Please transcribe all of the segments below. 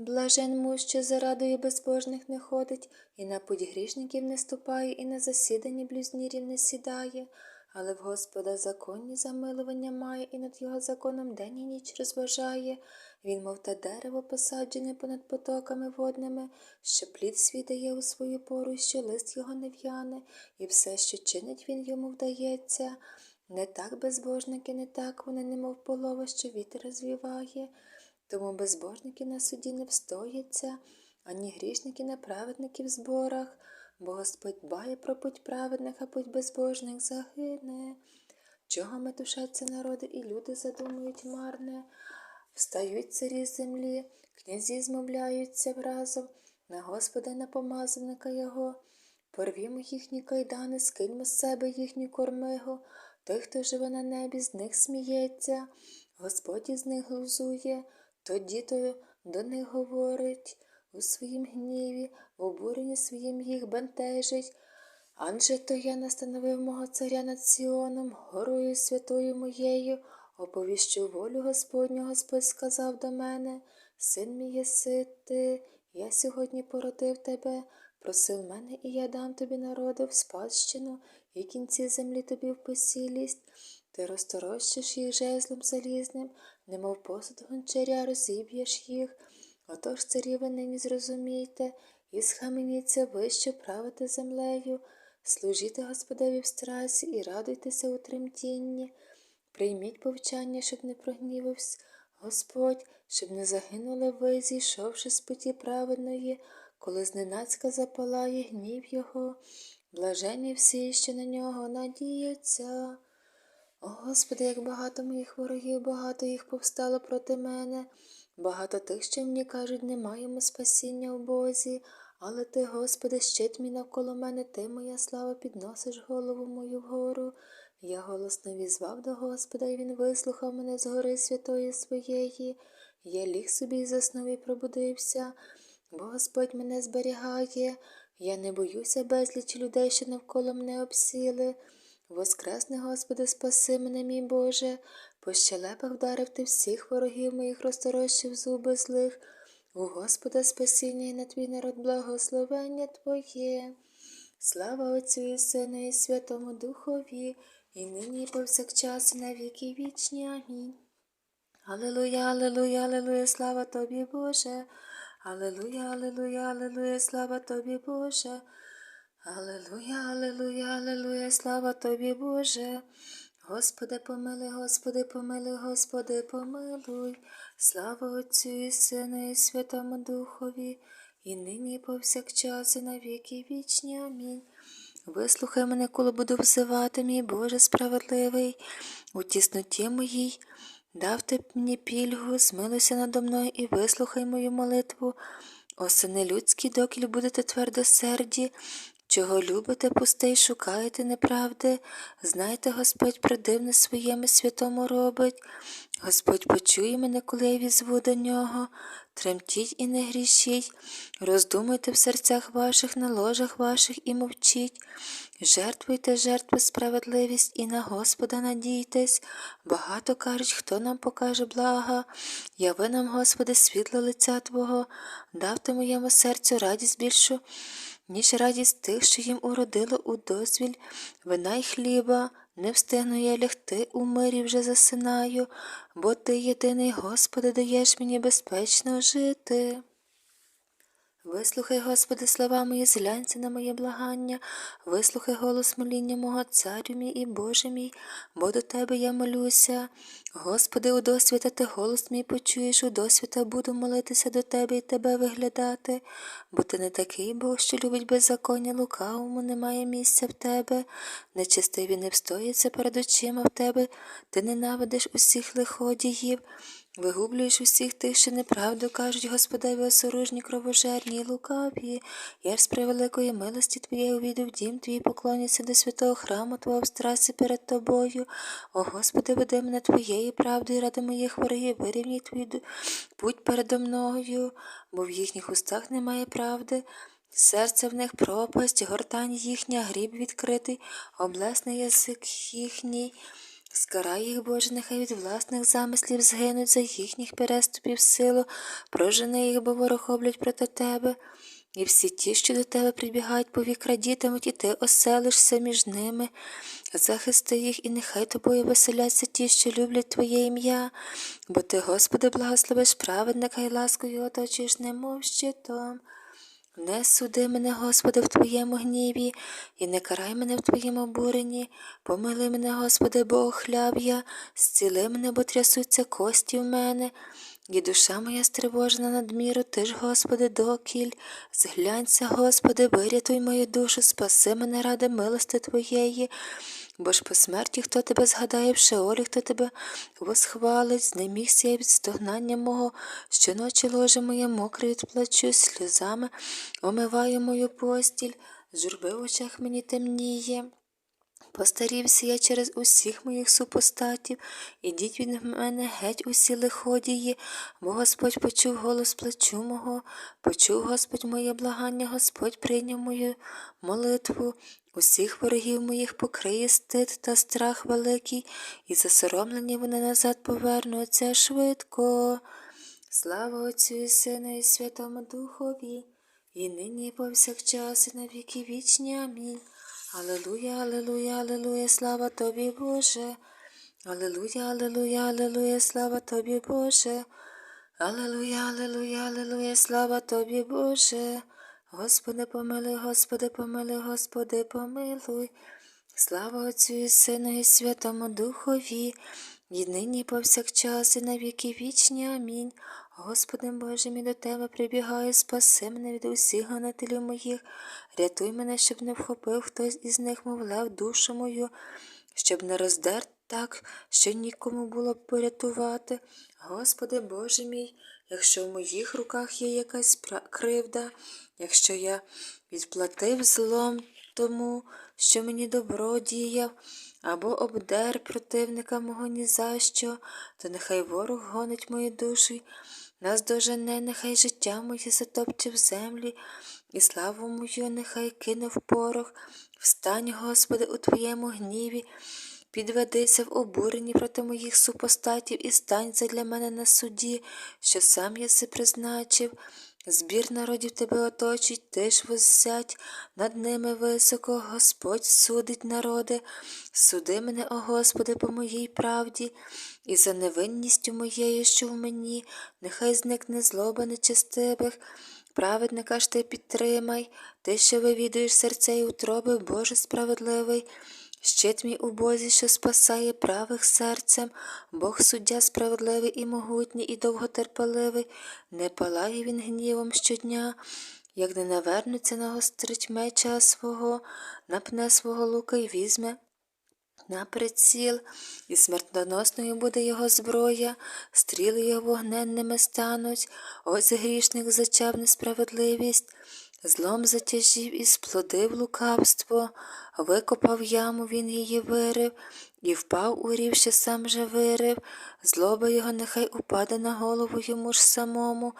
Блажен муж, що за радою безбожних не ходить, і на путь грішників не ступає, і на засіданні блюзнірів не сідає, але в Господа законні замилування має, і над його законом день і ніч розважає. Він, мов те дерево, посаджене понад потоками водними, що плід свій дає у свою пору, що лист його не в'яне, і все, що чинить він йому вдається. Не так безбожники, не так вони, немов полова, що вітер розвіває. Тому безбожники на суді не встояться, ані грішники на праведників зборах, бо Господь дбає про путь праведних, а путь безбожних загине. Чого метушаться народи, і люди задумують марне, встають царі землі, князі змовляються разом, на Господа на помазаника його. Порвімо їхні кайдани, скиньмо з себе їхню кормигу. Той, хто живе на небі, з них сміється, Господь із них глузує, тоді то до них говорить у своїм гніві, в обуренні своїм їх бентежить. Анже то я настановив мого царя над Сіоном, горою святою моєю, оповіщу волю Господню, Господь сказав до мене, син мій єси ти, я сьогодні породив тебе, просив мене, і я дам тобі народу в спадщину, і кінці землі тобі в посілість. Ти розторощиш їх жезлом залізним, немов посуд гончаря розіб'єш їх. Отож, царі ви нині зрозумійте, і схаменіться ви, що правите землею, служіте Господеві в страсі і радуйтеся у тремтінні. Прийміть повчання, щоб не прогнівався Господь, щоб не загинули ви, зійшовши з путі праведної, коли зненацька запалає гнів його. Блажені всі, що на нього надіються. Господи, як багато моїх ворогів, багато їх повстало проти мене, багато тих, що мені кажуть, не маємо спасіння у Бозі, але ти, Господи, щит мій навколо мене, ти, моя слава, підносиш голову мою вгору. Я голосно візвав до Господа, і він вислухав мене з гори святої своєї. Я ліг собі і заснув і пробудився, Господь мене зберігає. Я не боюся безлічі людей, що навколо мене обсіли. Воскресне, Господи, спаси мене, мій Боже, по щелепах вдарив ти всіх ворогів моїх розторощив зуби злих. У Господа спасіння і на твій народ благословення Твоє. Слава Отцю і Сину і Святому Духові, і нині і повсякчас, і на віки вічні. Амінь. Аллилуйя, аллилуйя, аллилуйя, слава тобі, Боже. Аллилуйя, аллилуйя, аллилуйя, слава тобі, Боже. Аллилуйя, аллилуйя, аллилуйя, слава тобі, Боже. Господи, помилуй, Господи, помилуй, Господи, помилуй. Слава Отцю і Сину і Святому Духові, і нині і повсякчас, і на віки вічні. Амінь. Вислухай мене, коли буду взивати, мій Боже справедливий, у тісноті моїй. Дав ти мені пільгу, змилуйся надо мною і вислухай мою молитву. О, сини людські, докіль будете твердосерді, чого любите пусте й шукаєте неправди, знайте, Господь продивне своєму святому робить. Господь почує мене, коли я візву до нього. Тремтіть і не грішіть, роздумуйте в серцях ваших, на ложах ваших і мовчіть. Жертвуйте жертви справедливість і на Господа надійтесь. Багато кажуть, хто нам покаже блага. Яви нам, Господи, світло лиця Твого, дав моєму серцю радість більшу, ніж радість тих, що їм уродило у дозвіль вина й хліба. Не встигну я лягти у мирі вже засинаю, бо ти єдиний, Господи, даєш мені безпечно жити. Вислухай, Господи, слова мої, зглянься на моє благання, вислухай голос моління мого царю мій і Боже мій, бо до Тебе я молюся. Господи, у досвіта ти голос мій почуєш, у досвіта буду молитися до Тебе і Тебе виглядати, бо ти не такий Бог, що любить беззаконня, лукавому немає місця в Тебе, нечистиві не встоїться перед очима в Тебе, ти ненавидиш усіх лиходіїв. Вигублюєш усіх тих, що неправду кажуть, Господеві осоружні, кровожерні і лукаві. Я ж з превеликої милості Твоєї увійду в дім Твій, поклоняться до святого храму Твого в страсі перед Тобою. О Господи, веди мене Твоєю правдою, ради моїх ворогів, вирівній Твій путь передо мною, бо в їхніх устах немає правди. Серце в них пропасть, гортань їхня, гріб відкритий, облесний язик їхній. Скарай їх, Боже, нехай від власних замислів згинуть за їхніх переступів силу, прожени їх, бо ворохоблять проти тебе. І всі ті, що до тебе прибігають, повік радітимуть, і ти оселишся між ними. Захисти їх, і нехай тобою веселяться ті, що люблять Твоє ім'я, бо ти, Господи, благословиш праведника і ласкою оточуєш, немов щитом. Не суди мене, Господи, в Твоєму гніві, і не карай мене в Твоєму буренні. Помили мене, Господи, бо охляв зціли мене, бо трясуться кості в мене. І душа моя стривожена надміру, ти ж, Господи, докіль. Зглянься, Господи, вирятуй мою душу, спаси мене ради милости Твоєї. Бо ж по смерті, хто тебе згадає в Шеолі, хто тебе восхвалить, знемігся я від стогнання мого, щоночі ложе моє мокре від плачу, сльозами омиваю мою постіль, журби в очах мені темніє. Постарівся я через усіх моїх супостатів, ідіть від мене геть усі лиходії, бо Господь почув голос плачу мого, почув Господь моє благання, Господь прийняв мою молитву. Усіх ворогів моїх покриє стид та страх великий, і засоромлені вони назад повернуться швидко. Слава Отцю і Сину, і Святому Духові, і нині, і повсякчас, і на віки вічні. Амінь. Алелуя, аллилуйя, аллилуйя, слава тобі, Боже. Аллилуйя, аллилуйя, аллилуйя, слава тобі, Боже. Аллилуйя, аллилуйя, аллилуйя, слава тобі, Боже. Господи, помилуй, Господи, помилуй, Господи, помилуй. Слава Отцю і Сину, і Святому Духові, і нині, і повсякчас, і на віки вічні. Амінь. Господи Боже, мій до Тебе прибігаю, спаси мене від усіх гонителів моїх, рятуй мене, щоб не вхопив хтось із них, мов лев, душу мою, щоб не роздер так, що нікому було б порятувати. Господи Боже мій, якщо в моїх руках є якась кривда, якщо я відплатив злом тому, що мені добро діяв, або обдер противника мого ні за що, то нехай ворог гонить мою душу, нас дожене, нехай життя моє затопче в землі, і славу мою нехай кине в порох. Встань, Господи, у Твоєму гніві, підведися в обуренні проти моїх супостатів і стань задля мене на суді, що сам єси призначив. Збір народів тебе оточить, ти ж воссядь над ними високо, Господь судить народи. Суди мене, о Господи, по моїй правді, і за невинністю моєю, що в мені, нехай зникне злоба нечестивих. Праведника ж ти підтримай, ти, що вивідуєш серця і утроби, Боже справедливий. Щит мій у Бозі, що спасає правих серцем, Бог суддя справедливий і могутній, і довготерпеливий, не палає він гнівом щодня, як не навернеться нагострить меча свого, напне свого лука й візьме на приціл, і смертоносною буде його зброя, стріли його вогненними стануть, ось грішник зачав несправедливість, злом затяжів і сплодив лукавство, викопав яму, він її вирив, і впав у рів, що сам же вирив, злоба його нехай упаде на голову йому ж самому,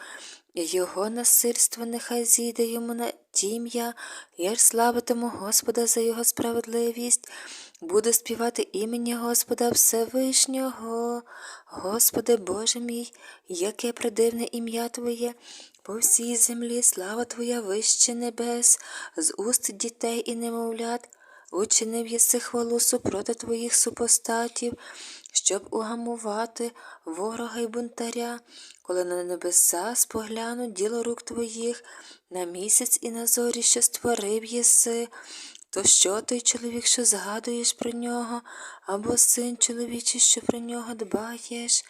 його насильство нехай зійде йому на тім'я, я ж славитиму Господа за його справедливість, буду співати імені Господа Всевишнього. Господи Боже мій, яке придивне ім'я Твоє, по всій землі слава Твоя вище небес, з уст дітей і немовлят. Учинив єси хвалу супроти твоїх супостатів, щоб угамувати ворога й бунтаря, коли на небеса споглянуть діло рук твоїх, на місяць і на зорі, що створив єси. То що той чоловік, що згадуєш про нього, або син чоловічий, що про нього дбаєш?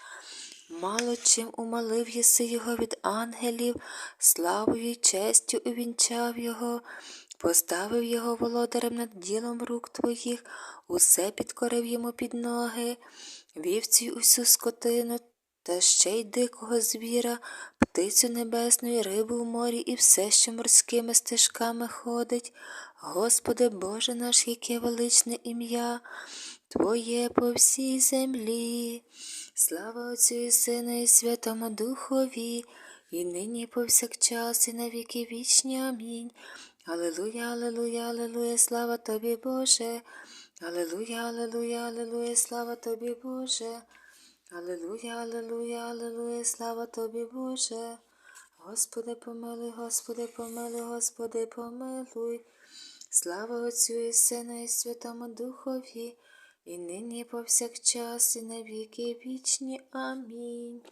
Мало чим умалив єси його від ангелів, славою й честю увінчав його, поставив його володарем над ділом рук твоїх, усе підкорив йому під ноги, вівцю й усю скотину, та ще й дикого звіра, птицю небесну, й рибу в морі, і все, що морськими стежками ходить. Господи Боже наш, яке величне ім'я, Твоє по всій землі. Слава Отцю і Сину, і Святому Духові, і нині, і повсякчас, і на віки вічні. Амінь. Алелуя, алелуя, алелуя, слава тобі, Боже. Алелуя, алелуя, алелуя, слава тобі, Боже. Алелуя, алелуя, алелуя, слава тобі, Боже. Господи, помилуй, Господи, помилуй, Господи, помилуй. Слава Отцю і Сину і Святому Духові, і нині і повсякчас, і на віки вічні. Амінь.